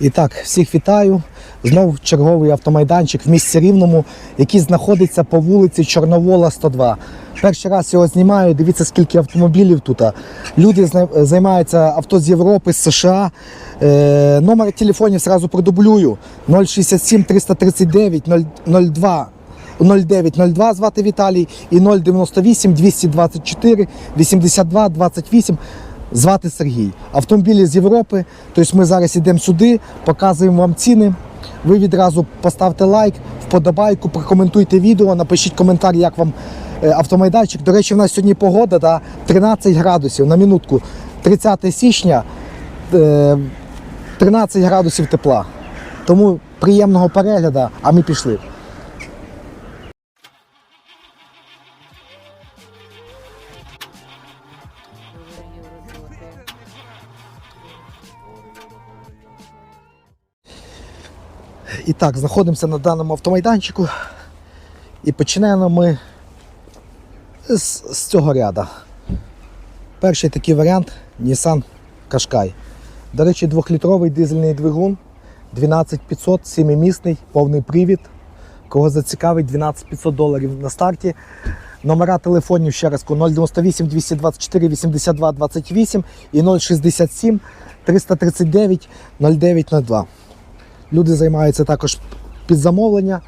І так, всіх вітаю. Знову черговий автомайданчик в місті Рівному, який знаходиться по вулиці Чорновола, 102. Перший раз його знімаю. Дивіться, скільки автомобілів тут. Люди займаються авто з Європи, з США. Е, номер телефонів зразу продублюю: 067 339 02 0902 звати Віталій і 098 224 82 28 звати Сергій. Автомобілі з Європи. Тобто ми зараз йдемо сюди, показуємо вам ціни. Ви відразу поставте лайк, вподобайку, прокоментуйте відео, напишіть коментар, як вам е, автомайданчик. До речі, в нас сьогодні погода да, 13 градусів на минутку. 30 січня е, 13 градусів тепла. Тому приємного перегляду, а ми пішли. І так, знаходимося на даному автомайданчику. І починаємо ми з, з цього ряду. Перший такий варіант Nissan Qashqai. До речі, двохлітровий дизельний двигун, 12500, 7-місний, повний привід. Кого зацікавить, 12500 доларів на старті. Номера телефонів ще раз 098 224 82 28 і 067 339 0902. Люди займаються також під замовлення,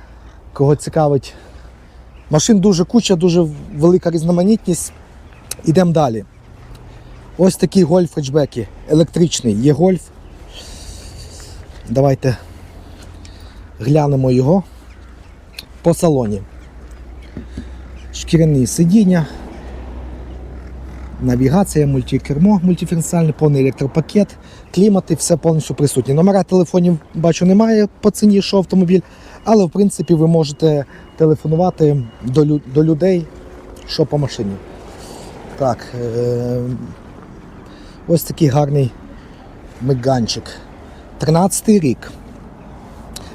кого цікавить. Машин дуже куча, дуже велика різноманітність. Ідемо далі. Ось такий гольф хетчбеки, електричний. Є гольф. Давайте глянемо його по салоні. Шкіряні сидіння, навігація, мультикермо, мультифункціональний, повний електропакет, клімати, все повністю присутнє. Номера телефонів бачу немає по ціні, що автомобіль, але в принципі ви можете телефонувати до, до людей, що по машині. Так, е- ось такий гарний меганчик. 13 рік.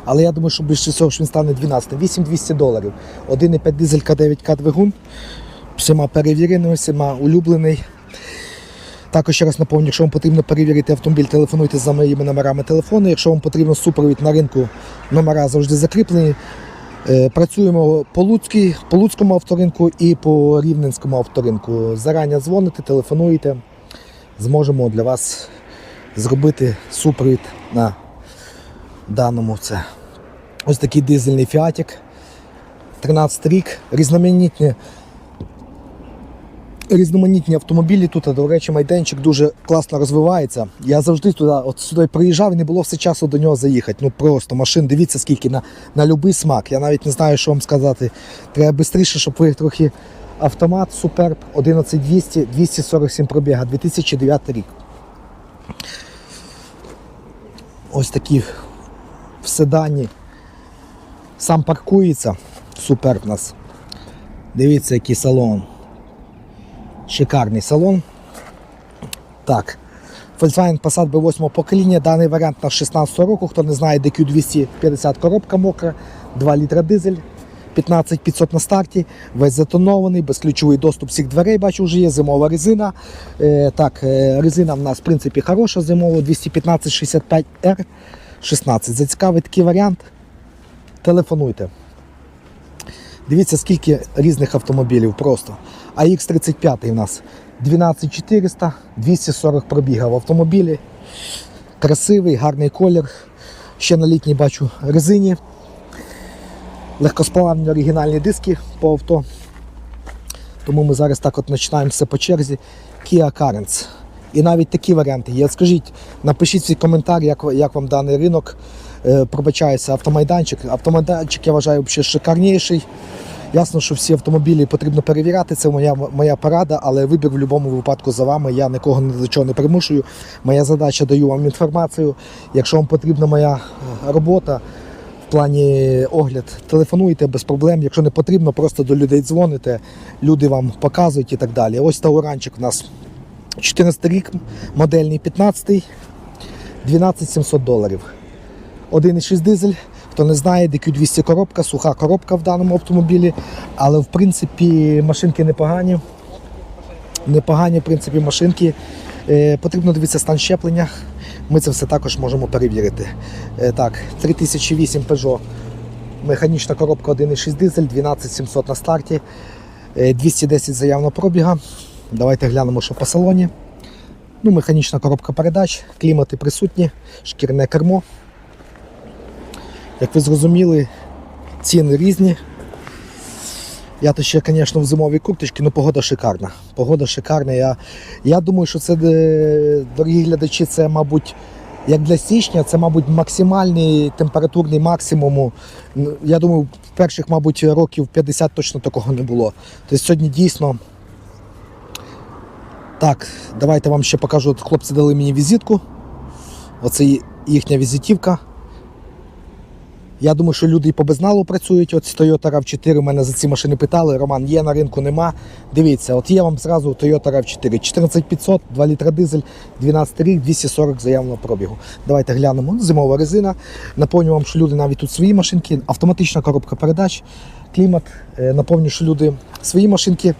Але я думаю, що більше всього що він стане 12 8200 доларів. 1,5 дизелька 9К двигун. Всіма перевіреними, всіма улюблений. Також ще раз напомню, якщо вам потрібно перевірити автомобіль, телефонуйте за моїми номерами телефону. Якщо вам потрібно супровід на ринку, номера завжди закріплені. Е, Працюємо по, Луцькій, по Луцькому авторинку і по Рівненському авторинку. Зарані дзвоните, телефонуєте, зможемо для вас зробити супровід на даному це. Ось такий дизельний фіатік. 13 рік, різноманітні різноманітні автомобілі тут, до речі, майданчик дуже класно розвивається. Я завжди туди, от сюди приїжджав і не було все часу до нього заїхати. Ну просто машин, дивіться, скільки на, на будь-який смак. Я навіть не знаю, що вам сказати. Треба швидше, щоб ви трохи автомат Суперб 11200, 247 пробіга, 2009 рік. Ось такі в седані. Сам паркується. Суперб у нас. Дивіться, який салон. Шикарний салон. Так. Volkswagen Passat B8 покоління. Даний варіант на 16 року. Хто не знає, DQ250 коробка мокра, 2 літра дизель, 15500 на старті, весь затонований, безключовий доступ всіх дверей, бачу, вже є зимова резина. Е, так, е, резина в нас, в принципі, хороша зимова, 215 65 r 16. Зацікавий такий варіант. Телефонуйте. Дивіться, скільки різних автомобілів просто. АХ-35 у нас 12400, 240 пробіга в автомобілі. Красивий, гарний колір. Ще на літній бачу резині. Легкосплавні оригінальні диски по авто. Тому ми зараз так от починаємо все по черзі. Kia Carens. І навіть такі варіанти є. Скажіть, напишіть свій коментар, як, як вам даний ринок. Е, пробачається автомайданчик. Автомайданчик я вважаю взагалі шикарніший. Ясно, що всі автомобілі потрібно перевіряти, це моя, моя порада, але вибір в будь-якому випадку за вами. Я нікого ні до чого не примушую. Моя задача даю вам інформацію. Якщо вам потрібна моя е, робота в плані огляд, телефонуйте без проблем. Якщо не потрібно, просто до людей дзвоните, люди вам показують і так далі. Ось тауранчик у нас 14 рік, модельний 15, 12 700 доларів. 1,6 дизель. Хто не знає, DQ200 коробка, суха коробка в даному автомобілі. Але в принципі машинки непогані. Непогані, в принципі, машинки. Е, потрібно дивитися стан щеплення. ми це все також можемо перевірити. Е, Так, 3008 Peugeot, механічна коробка 1,6 дизель, 12700 на старті, е, 210 заявного пробіга. Давайте глянемо, що по салоні. Ну, механічна коробка передач, клімати присутні, шкірне кермо. Як ви зрозуміли, ціни різні. Я то ще, звісно, в зимовій курточці, але погода шикарна. Погода шикарна. Я, я думаю, що це, е, дорогі глядачі, це, мабуть, як для січня, це, мабуть, максимальний температурний максимум. Я думаю, в перших, мабуть, років 50 точно такого не було. Тобто сьогодні дійсно. Так, давайте вам ще покажу. Хлопці дали мені візитку. Оце їхня візитівка. Я думаю, що люди і по безналу працюють. От Toyota RAV4 у мене за ці машини питали. Роман, є на ринку, нема. Дивіться, от є вам зразу Toyota RAV4. 14500, 2 літра дизель, 12 рік, 240 заявного пробігу. Давайте глянемо. Зимова резина. Напомню вам, що люди навіть тут свої машинки, автоматична коробка передач, клімат. Е, Напомню, що люди свої машинки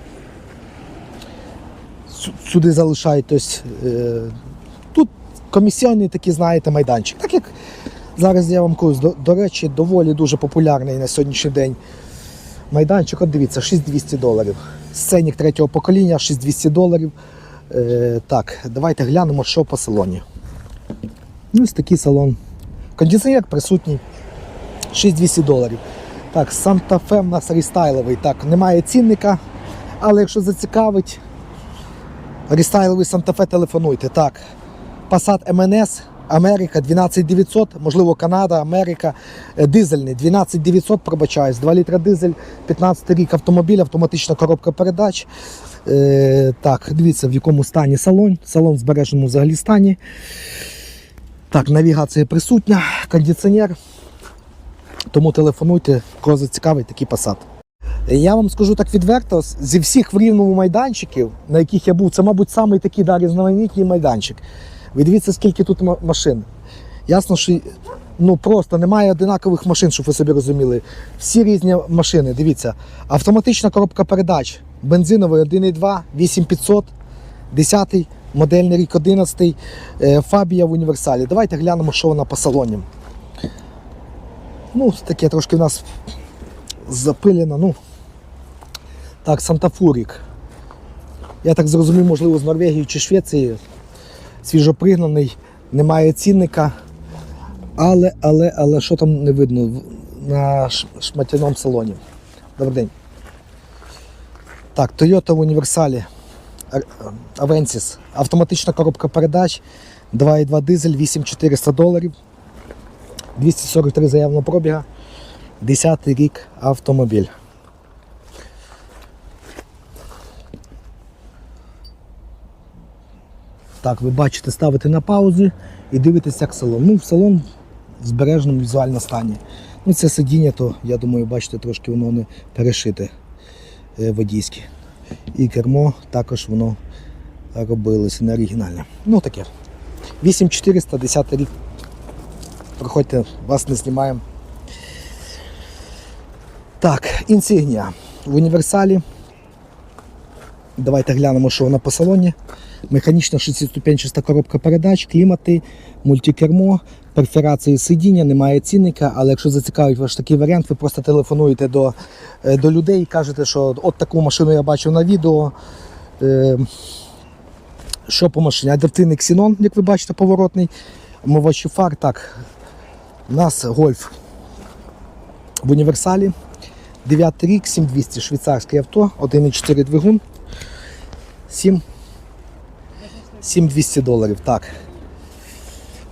сюди залишають. Тобто, е, тут комісіонний такий, знаєте, майданчик. Так як зараз я вам кажу, до, до речі, доволі дуже популярний на сьогоднішній день майданчик. От дивіться, 6200 доларів. Сценік третього покоління, 6200 доларів. Е, так, давайте глянемо, що по салоні. Ну, Ось такий салон. Кондиціонер присутній. 6200 доларів. Так, Санта-Фе в нас рестайловий. Так, немає цінника, але якщо зацікавить, рестайловий Санта-Фе телефонуйте. Так, Passat MNS, Америка 12900, можливо, Канада, Америка, Е, дизельний 12900, пробачаюсь, 2 літра дизель, 15 рік автомобіль, автоматична коробка передач. Е, так, дивіться, в якому стані салон. Салон в збереженому взагалі стані. Так, навігація присутня, кондиціонер. Тому телефонуйте, кого зацікавить такий Passat. Я вам скажу так відверто, зі всіх в рівному майданчиків, на яких я був, це, мабуть, самий такий да, різноманітний майданчик. Ви дивіться, скільки тут машин. Ясно, що ну, просто немає одинакових машин, щоб ви собі розуміли. Всі різні машини. Дивіться, автоматична коробка передач, бензиновий 1,2, 8500, 10 модельний рік 11, е, Фабія в універсалі. Давайте глянемо, що вона по салоні. Ну, таке трошки в нас запилено. Ну, так, Сантафурік. Я так зрозумів, можливо, з Норвегії чи Швеції. Свіжопригнаний, немає цінника. Але, але, але що там не видно на шматяному салоні. Добрий день. Так, Toyota в універсалі. Avensis. Автоматична коробка передач. 2,2 дизель, 8400 доларів. 243 заявного пробіга. 10 рік автомобіль. Так, ви бачите, ставите на паузу і дивитесь, як салон. Ну, салон в збереженому візуальному стані. Ну, це сидіння, то я думаю, бачите, трошки воно не перешите е, водійське. І кермо також воно робилося не оригінальне. Ну таке. 8400, 10 рік. Проходьте, вас не знімаємо. Так, інсігнія в універсалі. Давайте глянемо, що вона по салоні. Механічна 6-ступенчаста коробка передач, клімати, мультикермо, перфорації сидіння, немає цінника, але якщо зацікавить ваш такий варіант, ви просто телефонуєте до, е, до людей і кажете, що от таку машину я бачив на відео. Е, що по машині? Адаптивний ксенон, як ви бачите, поворотний. Омивачі фар. Так, у нас гольф в універсалі. 9 рік, 7200 швейцарське авто, 1,4 двигун. 7 7200 доларів. Так.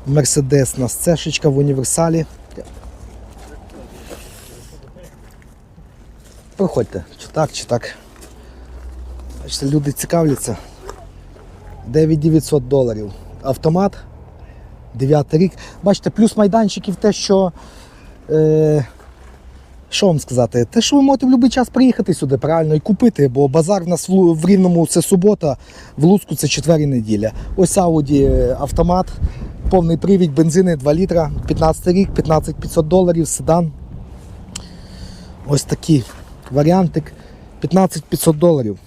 Мерседес у нас цешечка в універсалі. Проходьте, чи так, чи так. Бачите, люди цікавляться. 9900 доларів. Автомат. 9 рік. Бачите, плюс майданчиків те, що. Е, що вам сказати? Те, що ви можете в будь-який час приїхати сюди правильно і купити, бо базар в нас в, Рівному це субота, в Луцьку це четвер і неділя. Ось Audi е, автомат, повний привід, бензини 2 літра, 15 рік, 15 500 доларів, седан. Ось такий варіантик. 15 500 доларів.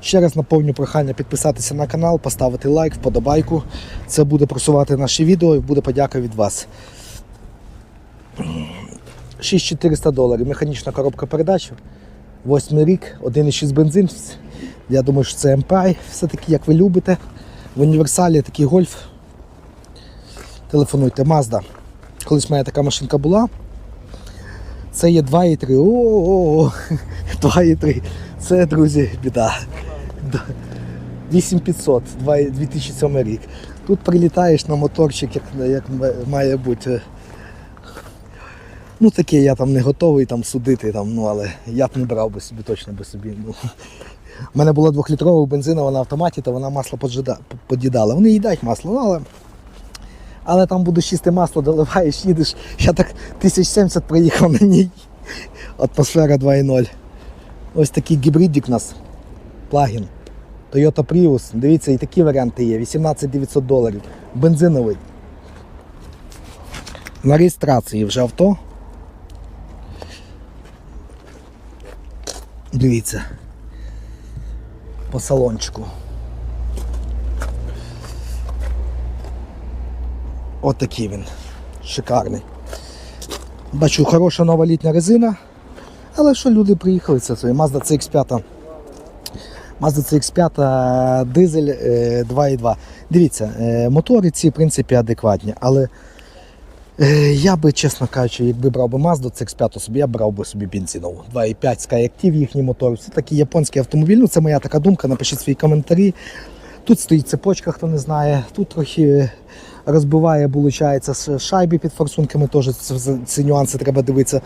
Ще раз наповню прохання підписатися на канал, поставити лайк, вподобайку. Це буде просувати наші відео і буде подяка від вас. 6400 доларів. Механічна коробка передач. Восьмий рік, 1,6 бензин. Я думаю, що це MPI, все-таки, як ви любите. В універсалі такий гольф. Телефонуйте, Mazda. Колись в мене така машинка була. Це є 2,3. О, 2,3. Це, друзі, біда. 8500, 2007 рік. Тут прилітаєш на моторчик, як має бути. Ну таке я там не готовий там судити, там, ну, але я б не брав би собі точно би собі. Ну. У мене була двохлітрова бензинова на автоматі, то вона масло поджида- под'їдала. Вони їдають масло, ну, але, але там буде чисте масло, доливаєш, їдеш. Я так 1070 проїхав на ній. Атмосфера 2.0. Ось такий гібридик у нас. Плагін. Toyota Prius. Дивіться, і такі варіанти є. 18 900 доларів. Бензиновий. На реєстрації вже авто. Дивіться. По салончику. Отакий він. Шикарний. Бачу, хороша нова літня резина. Але що люди приїхали, це своє Mazda CX5. Mazda CX5 дизель е, 2.2. Дивіться, е, мотори ці в принципі адекватні, але е, я би, чесно кажучи, якби брав би Mazda CX5 собі, я брав би собі бензинову. 2.5 Skyactiv їхній мотор. Все таки японський автомобіль. Ну, це моя така думка. Напишіть свої коментарі. Тут стоїть цепочка, хто не знає. Тут трохи розбиває, виходить, шайби під форсунками. Теж ці нюанси треба дивитися.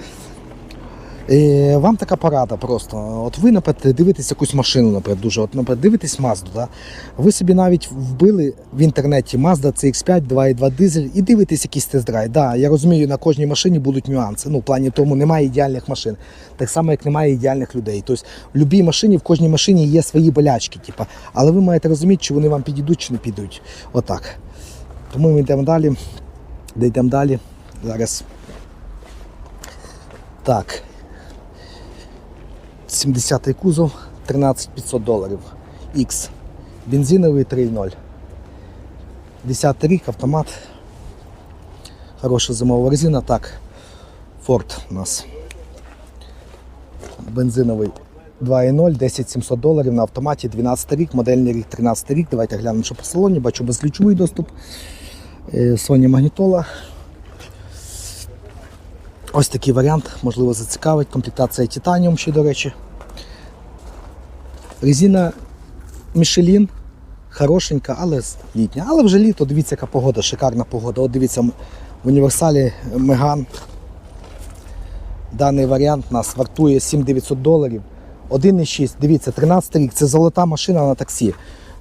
Е, Вам така порада просто. От ви, наприклад, дивитесь якусь машину, наприклад, дуже. От, наприклад, дивитесь Mazda, да? ви собі навіть вбили в інтернеті Mazda CX5 2.2 дизель і дивитесь якийсь тест-драйв. Да, я розумію, на кожній машині будуть нюанси. Ну, в плані тому немає ідеальних машин. Так само, як немає ідеальних людей. Тобто в будь-якій машині, в кожній машині є свої болячки, типу. але ви маєте розуміти, чи вони вам підійдуть, чи не підуть. Отак. Тому ми йдемо далі. Де йдемо далі. Зараз. Так. 70-й кузов, 13500 доларів. X. Бензиновий 3.0. 10 рік, автомат. Хороша зимова резина. Так. Ford у нас. Бензиновий 2.0, 10700 доларів на автоматі, 12 рік, модельний рік, 13 рік. Давайте глянемо, що по салоні. Бачу безключовий доступ. Е, Sony Magneto. Ось такий варіант, можливо, зацікавить. Комплектація Titanium ще, до речі. Резина Michelin, хорошенька, але літня. Але вже літо, дивіться, яка погода, шикарна погода. От дивіться, в універсалі Меган. Даний варіант нас вартує 7900 доларів. 1,6, дивіться, 13 рік, це золота машина на таксі.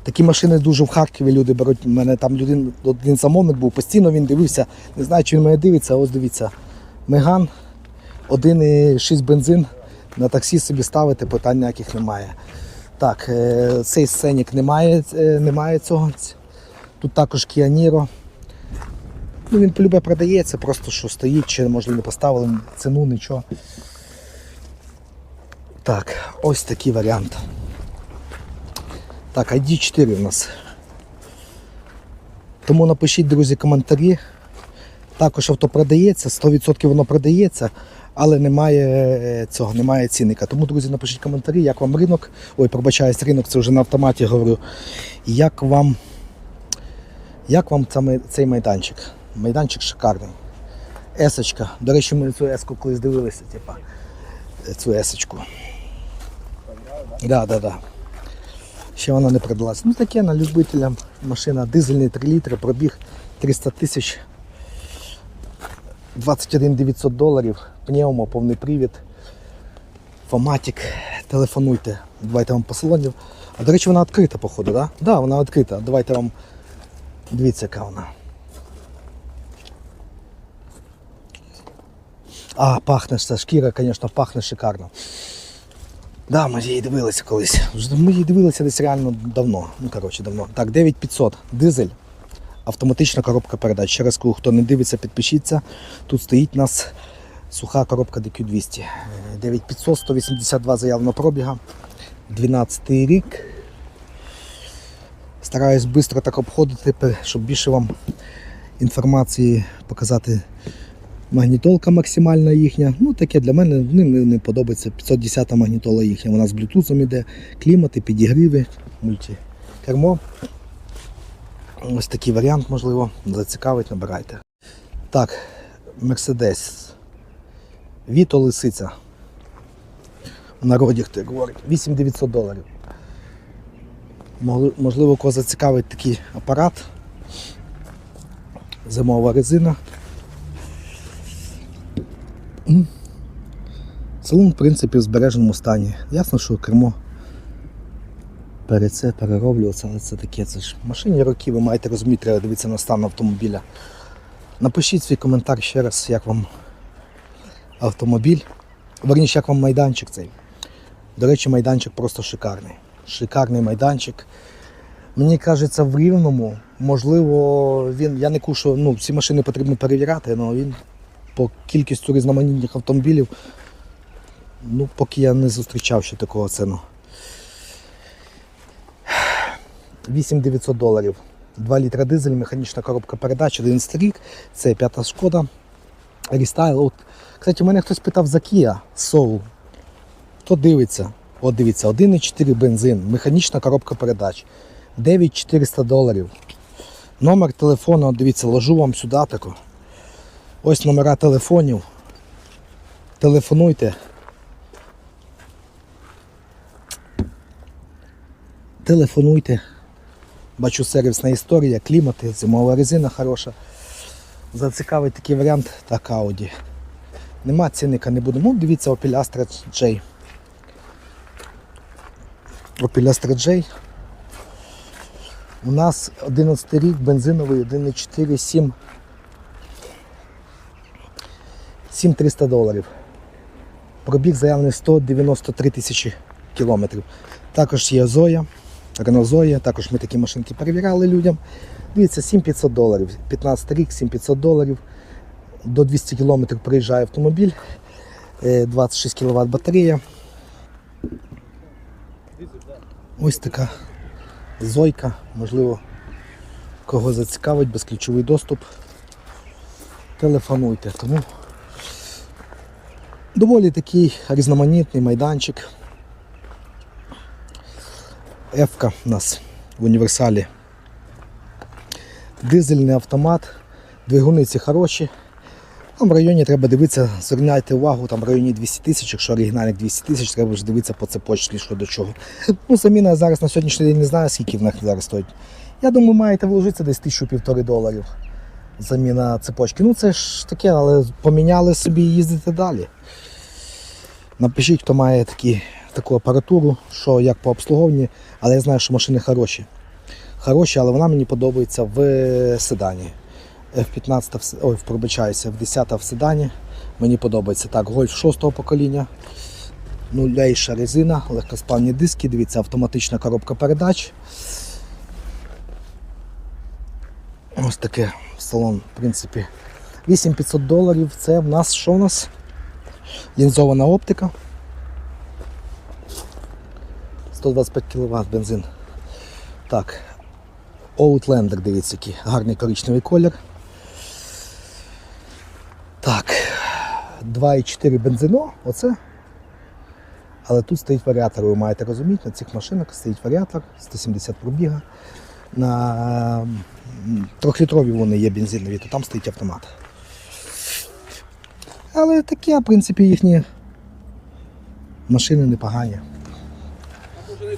Такі машини дуже в Харкові люди беруть. У мене там людин, один замовник був, постійно він дивився. Не знаю, чи він мене дивиться, ось дивіться. Меган, 1,6 бензин. На таксі собі ставити, питань ніяких немає. Так, е, цей сценік немає, е, немає цього. Тут також Niro. Ну, він полюбе продається, просто що стоїть, чи можливо не поставили ціну, нічого. Так, ось такий варіант. Так, ID4 у нас. Тому напишіть, друзі, коментарі. Також авто продається, 100% воно продається, але немає е, цього, немає цінника. Тому, друзі, напишіть коментарі, як вам ринок. Ой, пробачаюсь, ринок, це вже на автоматі говорю. Як вам, як вам цей, майданчик? Майданчик шикарний. Есочка. До речі, ми цю еску колись дивилися, типа, цю есочку. Да, да, да. Ще вона не продалась. Ну таке на любителя машина дизельний 3 літри, пробіг 300 тисяч. 21 900 доларів, пневмо, повний привід, фоматик, телефонуйте, давайте вам посилання. А до речі, вона відкрита, походу, так? Да? Да, вона відкрита. Давайте вам. Дивіться, яка вона. А, пахне ця шкіра, звісно, пахне шикарно. Да, ми її дивилися колись. Ми її дивилися десь реально давно. Ну, коротше, давно. Так, 9500. Дизель. Автоматична коробка передач. Ще раз хто не дивиться, підпишіться. Тут стоїть нас суха коробка DQ200. Е, 9500, 182 заявлено пробіга. 12 рік. Стараюсь швидко так обходити, щоб більше вам інформації показати. Магнітолка максимальна їхня. Ну, таке для мене не, не подобається. 510 магнітола їхня. Вона з блютузом іде, клімати, підігріви, мультикермо. Ось такий варіант, можливо, зацікавить, набирайте. Так, Мерседес. Віто Лисиця. В народі хто говорить. 8900 доларів. Можливо, кого зацікавить такий апарат. Зимова резина. Салон, в принципі, в збереженому стані. Ясно, що кермо перед це перероблюватися, але це таке. Це ж машині роки, ви маєте розуміти, треба дивитися на стан автомобіля. Напишіть свій коментар ще раз, як вам автомобіль. Верніше, як вам майданчик цей. До речі, майданчик просто шикарний. Шикарний майданчик. Мені кажеться, в рівному, можливо, він. Я не кушу, ну, всі машини потрібно перевіряти, але він по кількістю різноманітних автомобілів, ну, поки я не зустрічав ще такого ціну. 8900 доларів. 2 літра дизель, механічна коробка передач, 11 рік. Це п'ята шкода. Рестайл. От, кстати, у мене хтось питав за Kia Soul. Хто дивиться? От дивіться, 1,4 бензин, механічна коробка передач. 9400 доларів. Номер телефону, от дивіться, ложу вам сюди тако. Ось номера телефонів. Телефонуйте. Телефонуйте. Бачу сервісна історія, клімати, зимова резина хороша. Зацікавить такий варіант, так Audi. Нема цінника, не буде. Ну, дивіться Opel Astra J. Opel Astra J. У нас 11 рік, бензиновий 1,4, 7. 7300 доларів. Пробіг заявлений 193 тисячі кілометрів. Також є Зоя, Renault Zoe, також ми такі машинки перевіряли людям. Дивіться, 7500 доларів. 15 рік, 7500 доларів. До 200 км проїжджає автомобіль. Е, 26 кВт батарея. Ось така зойка, можливо, кого зацікавить, безключовий доступ. Телефонуйте. Тому доволі такий різноманітний майданчик. Ефка у нас в універсалі. Дизельний автомат, двигуни ці хороші. Там в районі треба дивитися, зверняйте увагу, там в районі 200 тисяч, якщо оригінальних 200 тисяч, треба вже дивитися по цепочці, що до чого. Ну, заміна зараз на сьогоднішній день не знаю, скільки в них зараз стоїть. Я думаю, маєте вложитися десь тисячу півтори доларів. Заміна цепочки. Ну це ж таке, але поміняли собі і їздите далі. Напишіть, хто має такі, таку апаратуру, що як по обслуговуванні, але я знаю, що машини хороші. Хороші, але вона мені подобається в седані. F15, в ой, пробачаюся, в 10 в седані. Мені подобається так, гольф 6 покоління. Нулейша резина, легкоспальні диски, дивіться, автоматична коробка передач. Ось таке салон, в принципі. 8500 доларів. Це в нас що у нас? Лінзована оптика. 125 кВт бензин. Так. Outlander, дивіться, який гарний коричневий колір. Так. 2,4 бензино, оце. Але тут стоїть варіатор, ви маєте розуміти, на цих машинах стоїть варіатор, 170 пробіга. На трьохлітрові вони є бензинові, то там стоїть автомат. Але таке, в принципі, їхні машини непогані. Може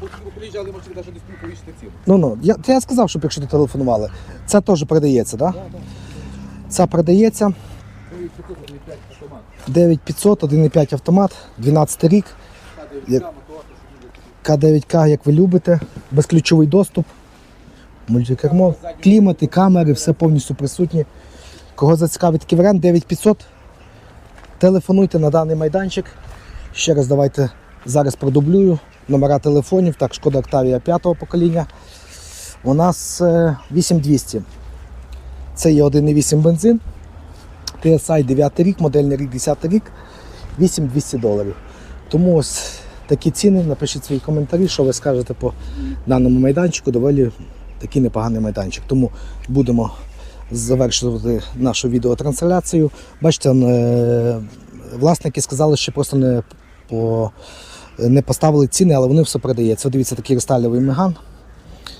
бо тільки приїжджали машини, навіть не спілкують ціну. Ну ну, я, то я сказав, щоб якщо ти телефонували. Це теж продається, так? Да? Це продається. 9500, 1,5 автомат, 12 рік, Падає Як- прямо, то що люди К9К, як ви любите, безключовий доступ, мультикермо, клімати, камери, все повністю присутні. Кого зацікавить такий варіант, 9500. Телефонуйте на даний майданчик. Ще раз давайте зараз продублюю номера телефонів. Так, шкода Октавія 5 покоління. У нас е, 8200. Це є 1,8 бензин. TSI 9 рік, модельний рік 10 рік, 8200 доларів. Тому ось такі ціни. Напишіть свої коментарі, що ви скажете по даному майданчику. Доволі такий непоганий майданчик. Тому будемо завершувати нашу відеотрансляцію. Бачите, е, власники сказали, що просто не, по, не поставили ціни, але вони все продається. Дивіться, такий рестайловий меган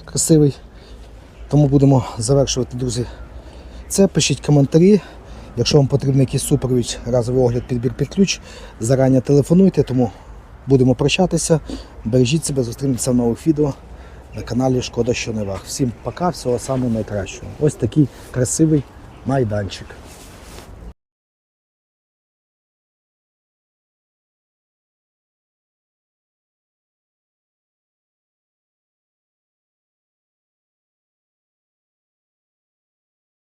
красивий. Тому будемо завершувати, друзі. Це пишіть коментарі. Якщо вам потрібен якийсь супровід, разовий огляд, підбір під ключ, зарані телефонуйте, тому будемо прощатися. Бережіть себе, зустрінемося в нових відео на каналі Шкода, що не вах. Всім пока, всього самого найкращого. Ось такий красивий майданчик.